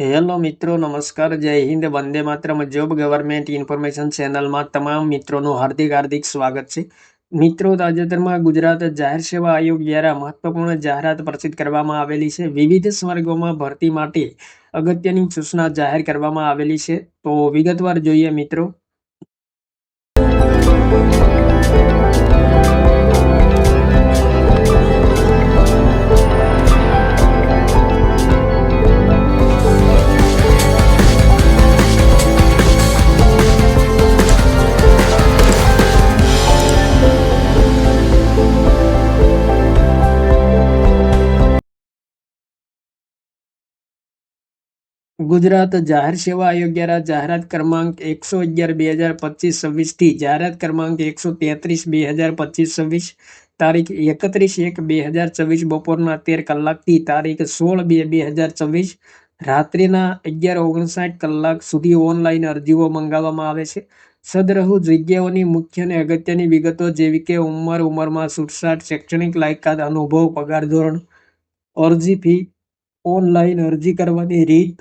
Hello મિત્રો, નમસ્કાર, Jai Hind, Vande Mataram, job government information ચેનલમાં તમામ મિત્રોનું હાર્દિક હાર્દિક સ્વાગત છે. મિત્રો, તાજેતરમાં ગુજરાત જાહેર સેવા આયોગ દ્વારા મહત્વપૂર્ણ જાહેરાત પ્રસિદ્ધ કરવામાં આવેલી છે. વિવિધ સ્વર્ગોમાં ભરતી માટે અગત્યની સૂચના જાહેર કરવામાં આવેલી છે. તો વિગતવાર જોઈએ મિત્રો. ગુજરાત જાહેર સેવા આયોગ દ્વારા જાહેરાત ક્રમાંક એકસો અગિયાર બે હજાર પચીસ છવ્વીસથી જાહેરાત ક્રમાંક એકસો તેત્રીસ બે હજાર પચીસ છવ્વીસ તારીખ એકત્રીસ એક બે હજાર છવ્વીસ બપોરના તેર કલાકથી તારીખ સોળ બે બે હજાર છવ્વીસ રાત્રિના અગિયાર ઓગણસાઠ કલાક સુધી ઓનલાઈન અરજીઓ મંગાવવામાં આવે છે. સદરહુ જગ્યાઓની મુખ્ય અને અગત્યની વિગતો જેવી કે ઉંમર, ઉંમરમાં છૂટછાટ, શૈક્ષણિક લાયકાત, અનુભવ, પગાર ધોરણ, અરજી ફી, ઓનલાઈન અરજી કરવાની રીત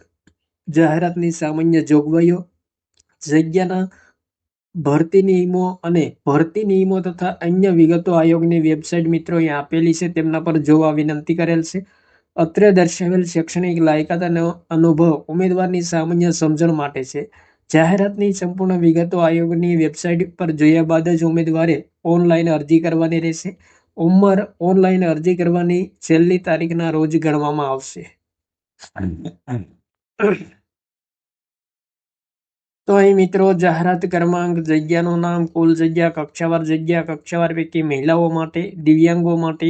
જાહેરાતની સામાન્ય જોગવાઈઓ, જગ્યાના ભરતી નિયમો અને ભરતી નિયમો તથા અન્ય વિગતો આયોગની વેબસાઇટ મિત્રો અહીંયા આપેલી છે. તેમના પર જોવા વિનંતી કરેલ છે. અત્રે દર્શાવેલ શૈક્ષણિક લાયકાત અને અનુભવ ઉમેદવારની સામાન્ય સમજણ માટે છે. જાહેરાતની સંપૂર્ણ વિગતો આયોગની વેબસાઇટ પર જોયા બાદ જ ઉમેદવારે ઓનલાઈન અરજી કરવાની રહેશે. ઉંમર ઓનલાઈન અરજી કરવાની છેલ્લી તારીખના રોજ ગણવામાં આવશે. તો અહીં મિત્રો, જાહેરાત ક્રમાંક જગ્યાનું નામ, કુલ જગ્યા, કક્ષાવાર જગ્યા, કક્ષાવાર પૈકી મહિલાઓ માટે, દિવ્યાંગો માટે,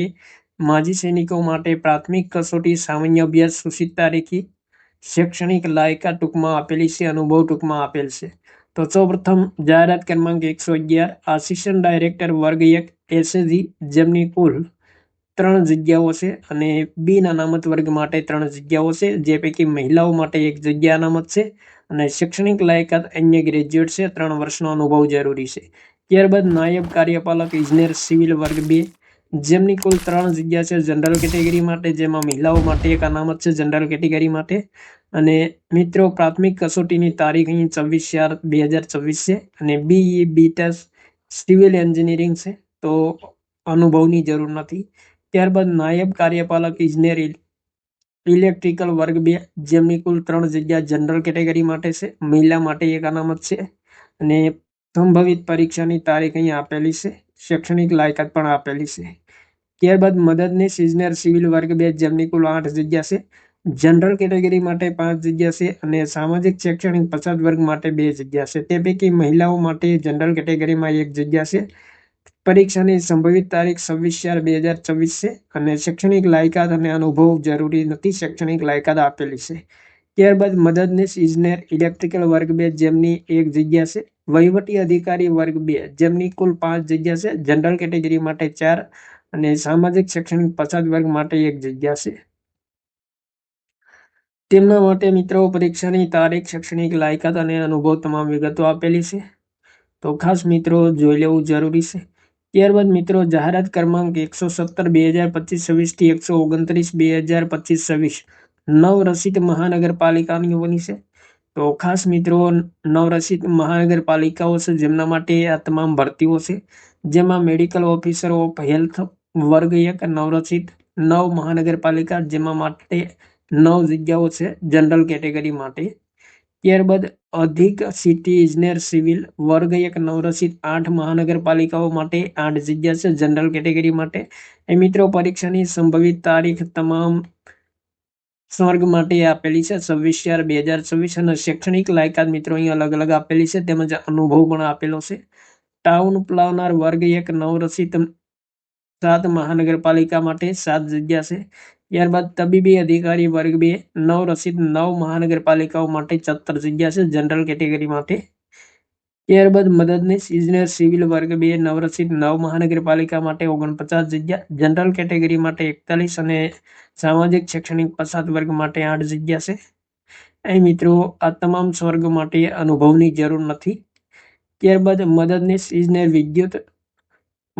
માજી સૈનિકો માટે પ્રાથમિક કસોટી, સામાન્ય અભ્યાસ સૂચિત તારીખી, શૈક્ષણિક લાયકા ટૂંકમાં આપેલી છે, અનુભવ ટૂંકમાં આપેલ છે. તો સૌપ્રથમ જાહેરાત ક્રમાંક એકસો અગિયાર, આસિસ્ટન્ટ ડાયરેક્ટર વર્ગ એક, એસએજી, જેમની કુલ ત્રણ જગ્યાઓ છે અને બિન અનામત વર્ગ માટે ત્રણ જગ્યાઓ છે, જે પૈકી મહિલાઓ માટે એક જગ્યા અનામત છે. અને શૈક્ષણિક લાયકાત અન્ય ગ્રેજ્યુએટ છે. ત્રણ વર્ષનો અનુભવ જરૂરી છે. ત્યારબાદ નાયબ કાર્યપાલક ઇજનેર સિવિલ વર્ગ બે. જેમની કુલ ત્રણ જગ્યા છે જનરલ કેટેગરી માટે, જેમાં મહિલાઓ માટે એક અનામત છે જનરલ કેટેગરી માટે. અને મિત્રો, પ્રાથમિક કસોટીની તારીખ અહીં છવ્વીસ ચાર બે હજાર છવ્વીસ છે અને બીઈ બીટેસ સિવિલ એન્જિનિયરિંગ છે. તો અનુભવની જરૂર નથી. ત્યારબાદ નાયબ કાર્યપાલક ઇજનેર ઇલેક્ટ્રિકલ વર્ગ બે, જેમની કુલ ત્રણ જગ્યા જનરલ કેટેગરી માટે છે, મહિલા માટે એક અનામત છે. અને સંભવિત પરીક્ષાની તારીખ અહીં આપેલી છે, શૈક્ષણિક લાયકાત પણ આપેલી છે. ત્યારબાદ મદદનીશ ઇજનેર સિવિલ વર્ગ બે, જેમની કુલ આઠ જગ્યા છે. જનરલ કેટેગરી માટે પાંચ જગ્યા છે અને સામાજિક શૈક્ષણિક પછાત વર્ગ માટે બે જગ્યા છે. તે પૈકી મહિલાઓ માટે જનરલ કેટેગરીમાં એક જગ્યા છે. પરીક્ષાની સંભવિત તારીખ છવ્વીસ ચાર બે હજાર છવ્વીસ છે અને શૈક્ષણિક લાયકાત અને અનુભવ જરૂરી નથી શૈક્ષણિક લાયકાત આપેલી છે. ત્યારબાદ મદદનીશ ઇજનેર ઇલેક્ટ્રિકલ વર્ગ બે જેમની એક જગ્યા છે. વહીવટી અધિકારી વર્ગ બે જેમની કુલ પાંચ જગ્યા છે. જનરલ કેટેગરી માટે ચાર અને સામાજિક શૈક્ષણિક પછાત વર્ગ માટે એક જગ્યા છે. તેમના માટે મિત્રો પરીક્ષાની તારીખ, શૈક્ષણિક લાયકાત અને અનુભવ તમામ વિગતો આપેલી છે. તો ખાસ મિત્રો જોઈ લેવું જરૂરી છે. ત્યારબાદ મિત્રો જાહેરાત ક્રમાંક એકસો સત્તર, બે હજાર પચીસ, છવ્વીસથી એકસો ઓગણત્રીસ, બે હજાર પચીસ, છવ્વીસ. નવરસિત મહાનગરપાલિકાની બની છે. તો ખાસ મિત્રો નવરસિત મહાનગરપાલિકાઓ છે, જેમના માટે આ તમામ ભરતીઓ છે. જેમાં મેડિકલ ઓફિસર ઓફ હેલ્થ વર્ગ એક નવરસિત નવ મહાનગરપાલિકા, જેમાં માટે નવ જગ્યાઓ છે, જનરલ કેટેગરી માટે. ત્યારબાદ અધિક સિટી ઇજનેર સિવિલ વર્ગ એક નવરસિત આઠ મહાનગરપાલિકાઓ માટે આઠ જગ્યા છે. જનરલ કેટેગરી માટે. એ મિત્રો, પરીક્ષાની સંભવિત તારીખ તમામ સ્વર્ગ માટે આપેલી છે. છવ્વીસ ચાર બે હજાર છવ્વીસ અને શૈક્ષણિક લાયકાત મિત્રો અહીં અલગ અલગ આપેલી છે. તેમજ અનુભવ પણ આપેલો છે. ટાઉન પ્લાનર વર્ગ એક નવરસિત સાત મહાનગરપાલિકા માટે સાત જગ્યા છે. ત્યારબાદ તબીબી અધિકારી વર્ગ બે, નવ રસીદ, નવ મહાનગરપાલિકાઓ માટે સત્તર જગ્યા છે જનરલ કેટેગરી માટે. ત્યારબાદ મદદનીશ ઇજનેર સિવિલ વર્ગ બે, નવ રસીદ, નવ મહાનગરપાલિકા માટે ઓગણપચાસ જગ્યા, જનરલ કેટેગરી માટે એકતાલીસ અને સામાજિક શૈક્ષણિક પછાત વર્ગ માટે આઠ જગ્યા છે. અહીં મિત્રો, આ તમામ સ્વર્ગ માટે અનુભવની જરૂર નથી. ત્યારબાદ મદદનીશ ઇજનેર વિદ્યુત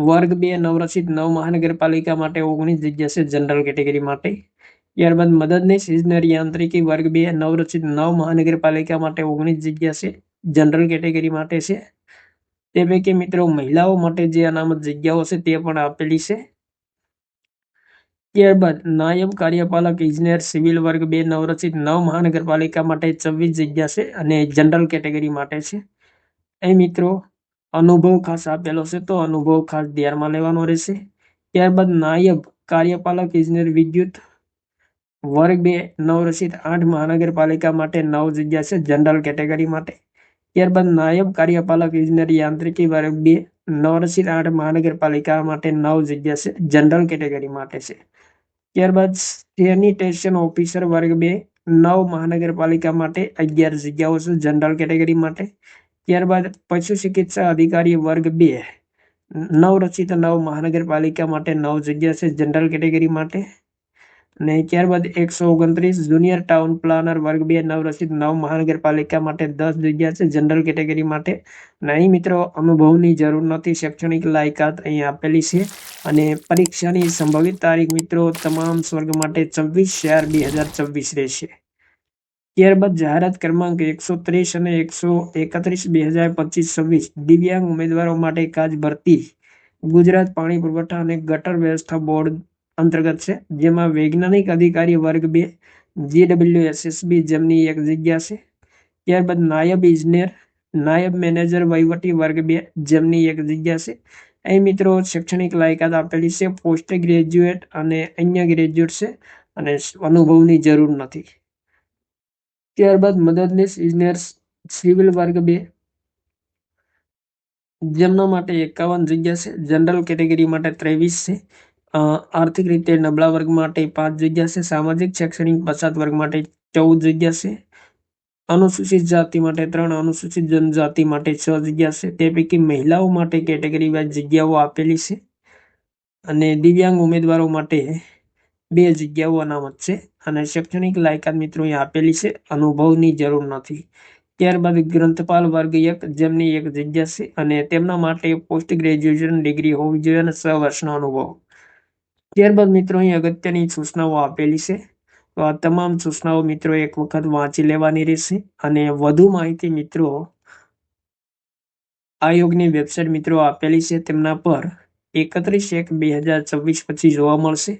વર્ગ બે નવરચિત નવ મહાનગરપાલિકા માટે ઓગણીસ જગ્યા છે જનરલ કેટેગરી માટે. ત્યારબાદ મદદનીશ ઇજનેરી યાંત્રિકી વર્ગ બે નવરચિત નવ મહાનગરપાલિકા માટે ઓગણીસ જગ્યા છે જનરલ કેટેગરી માટે છે. તે પૈકી મિત્રો મહિલાઓ માટે જે અનામત જગ્યાઓ છે તે પણ આપેલી છે. ત્યારબાદ નાયબ કાર્યપાલક ઇજનેર સિવિલ વર્ગ બે નવરચિત નવ મહાનગરપાલિકા માટે છવ્વીસ જગ્યા છે અને જનરલ કેટેગરી માટે છે. એ મિત્રો અનુભવ ખાસ આપેલો છે તો અનુભવ ખાસ ધ્યાનમાં લેવાનો રહેશે. ત્યારબાદ નાયબ કાર્યપાલક ઇજનેર વિદ્યુત વર્ગ બે નવ રસીદ આઠ મહાનગરપાલિકા માટે નવ જગ્યા છે, જનરલ કેટેગરી માટે. ત્યારબાદ નાયબ કાર્યપાલક ઇજનેર યાંત્રિકી વર્ગ બે નવરચિત આઠ મહાનગરપાલિકા માટે નવ જગ્યા છે, જનરલ કેટેગરી માટે છે. ત્યારબાદ સેનિટેશન ઓફિસર વર્ગ બે, નવ મહાનગરપાલિકા માટે અગિયાર જગ્યાઓ છે, જનરલ કેટેગરી માટે. ત્યારબાદ પશુ ચિકિત્સા અધિકારી વર્ગ બે. નવ રચિત નવ મહાનગરપાલિકા માટે નવ જગ્યા છે જનરલ કેટેગરી માટે. અને ત્યારબાદ એકસો ઓગણત્રીસ જુનિયર ટાઉન પ્લાનર વર્ગ બે નવ રચિત નવ મહાનગરપાલિકા માટે દસ જગ્યા છે જનરલ કેટેગરી માટે. અને અહીં મિત્રો અનુભવની જરૂર નથી, શૈક્ષણિક લાયકાત અહીં આપેલી છે. અને પરીક્ષાની સંભવિત તારીખ મિત્રો તમામ સ્વર્ગ માટે છવ્વીસ ચાર બે હજાર છવ્વીસ રહેશે. ત્યારબાદ જાહેરાત ક્રમાંક એકસો ત્રીસ અને એકસો એકત્રીસ બે હજાર પચીસ છવ્વીસ. દિવ્યાંગ ઉમેદવારો માટે કાજ ભરતી, ગુજરાત પાણી પુરવઠા અને ગટર વ્યવસ્થા બોર્ડ અંતર્ગત છે, જેમાં વૈજ્ઞાનિક અધિકારી વર્ગ બે જીડબલ્યુ એસએસબી જેમની એક જગ્યા છે. ત્યારબાદ નાયબ ઇજનેર, નાયબ મેનેજર વહીવટી વર્ગ બે જેમની એક જગ્યા છે. અહીં મિત્રો શૈક્ષણિક લાયકાત આપેલી છે, પોસ્ટ ગ્રેજ્યુએટ અને અન્ય ગ્રેજ્યુએટ છે અને અનુભવની જરૂર નથી. ત્યારબાદ મદદનીશ ઇજનેર સિવિલ વર્ગ બે. જેમના માટે એકાવન જગ્યા છે. જનરલ કેટેગરી માટે ત્રેવીસ છે. આર્થિક રીતે નબળા વર્ગ માટે પાંચ જગ્યા છે. સામાજિક, શૈક્ષણિક પછાત વર્ગ માટે ચૌદ જગ્યા છે. અનુસૂચિત જાતિ માટે ત્રણ, અનુસૂચિત જનજાતિ માટે છ જગ્યા છે. તે પૈકી મહિલાઓ માટે કેટેગરી વાઇઝ જગ્યાઓ આપેલી છે. અને દિવ્યાંગ ઉમેદવારો માટે બે જગ્યાઓ અનામત છે. અને શૈક્ષણિક લાયકાત મિત્રો અહીં આપેલી છે. અનુભવની જરૂર નથી. ત્યારબાદ ગ્રંથપાલ વર્ગ એક, જેમની એક જગ્યા છે અને તેમના માટે પોસ્ટ ગ્રેજ્યુએશન ડિગ્રી હોવી જોઈએ અને છ વર્ષનો અનુભવ. ત્યારબાદ મિત્રો અહીં અગત્યની સૂચનાઓ આપેલી છે. તો આ તમામ સૂચનાઓ મિત્રો એક વખત વાંચી લેવાની રહેશે અને વધુ માહિતી મિત્રો આયોગની વેબસાઇટ મિત્રો આપેલી છે તેમના પર એકત્રીસ એક બે હજાર છવ્વીસ પછી જોવા મળશે.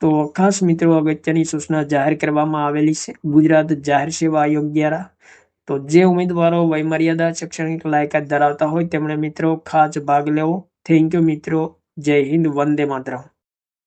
તો ખાસ મિત્રો, અગત્યની સૂચના જાહેર કરવામાં આવેલી છે. ગુજરાત જાહેર સેવા આયોગ દ્વારા તો જે ઉમેદવારો વયમર્યાદા શૈક્ષણિક લાયકાત ધરાવતા હોય, તેમણે મિત્રો ખાસ ભાગ લેવો. થેન્ક યુ મિત્રો. જય હિન્દ. વંદે માતરમ.